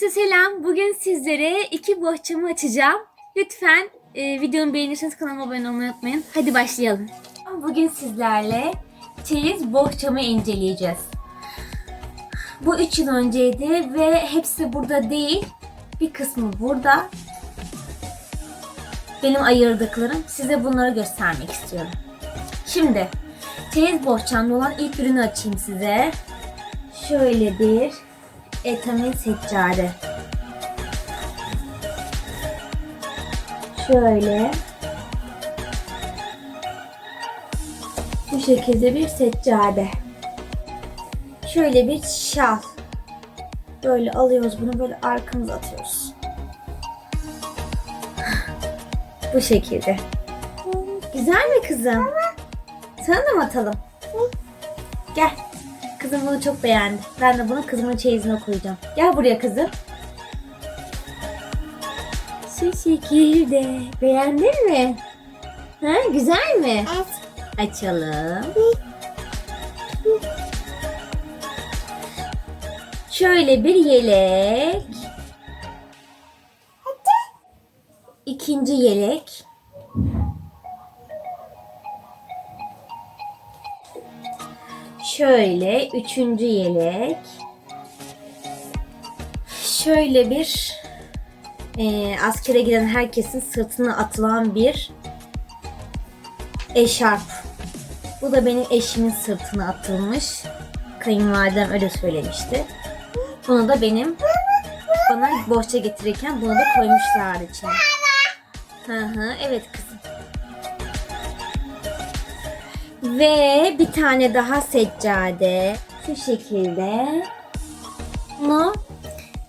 Herkese selam. Bugün sizlere iki bohçamı açacağım. Lütfen e, videomu beğenirseniz kanalıma abone olmayı unutmayın. Hadi başlayalım. Bugün sizlerle çeyiz bohçamı inceleyeceğiz. Bu üç yıl önceydi ve hepsi burada değil. Bir kısmı burada. Benim ayırdıklarım. Size bunları göstermek istiyorum. Şimdi çeyiz bohçamda olan ilk ürünü açayım size. Şöyle bir etamin seccade. Şöyle. Bu şekilde bir seccade. Şöyle bir şal. Böyle alıyoruz bunu böyle arkamıza atıyoruz. Bu şekilde. Güzel mi kızım? Sana da mı atalım? Gel. Kızım bunu çok beğendi. Ben de bunu kızımın çeyizine koyacağım. Gel buraya kızım. Şu şekilde. Beğendin mi? Ha, güzel mi? Açalım. Şöyle bir yelek. İkinci yelek. Şöyle üçüncü yelek. Şöyle bir e, askere giden herkesin sırtına atılan bir eşarp. Bu da benim eşimin sırtına atılmış. Kayınvalidem öyle söylemişti. Bunu da benim bana bohça getirirken bunu da koymuşlar içine. Hı hı, evet kızım. Ve bir tane daha seccade. Şu şekilde. Bunu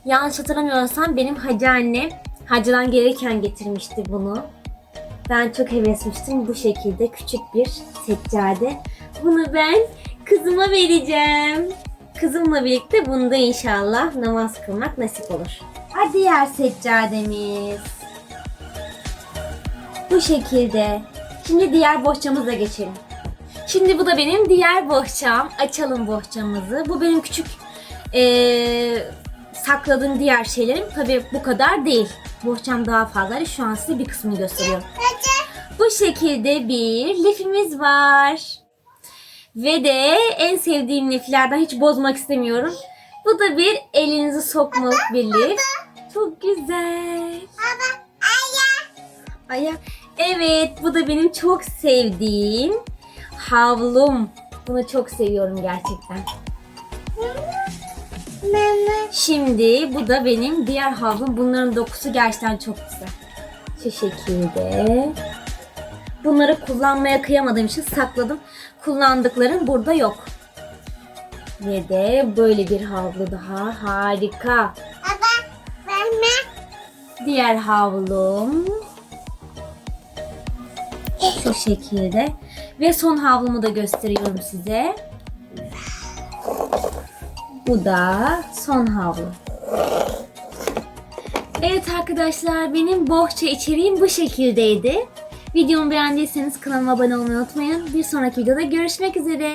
yanlış hatırlamıyorsam benim hacı annem hacıdan gelirken getirmişti bunu. Ben çok hevesmiştim. Bu şekilde küçük bir seccade. Bunu ben kızıma vereceğim. Kızımla birlikte bunda inşallah namaz kılmak nasip olur. Hadi diğer seccademiz. Bu şekilde. Şimdi diğer bohçamıza geçelim. Şimdi bu da benim diğer bohçam. Açalım bohçamızı. Bu benim küçük eee, sakladığım diğer şeylerim. Tabii bu kadar değil. Bohçam daha fazla. Şu an size bir kısmını gösteriyorum. Bu şekilde bir lifimiz var. Ve de en sevdiğim liflerden hiç bozmak istemiyorum. Bu da bir elinizi sokmalık bir lif. Çok güzel. Ayak. Evet bu da benim çok sevdiğim havlum. Bunu çok seviyorum gerçekten. Şimdi bu da benim diğer havlum. Bunların dokusu gerçekten çok güzel. Şu şekilde. Bunları kullanmaya kıyamadığım için sakladım. Kullandıklarım burada yok. Ve de böyle bir havlu daha. Harika. Diğer havlum. Şu şekilde. Ve son havlumu da gösteriyorum size. Bu da son havlu. Evet arkadaşlar benim bohça içeriğim bu şekildeydi. Videomu beğendiyseniz kanalıma abone olmayı unutmayın. Bir sonraki videoda görüşmek üzere.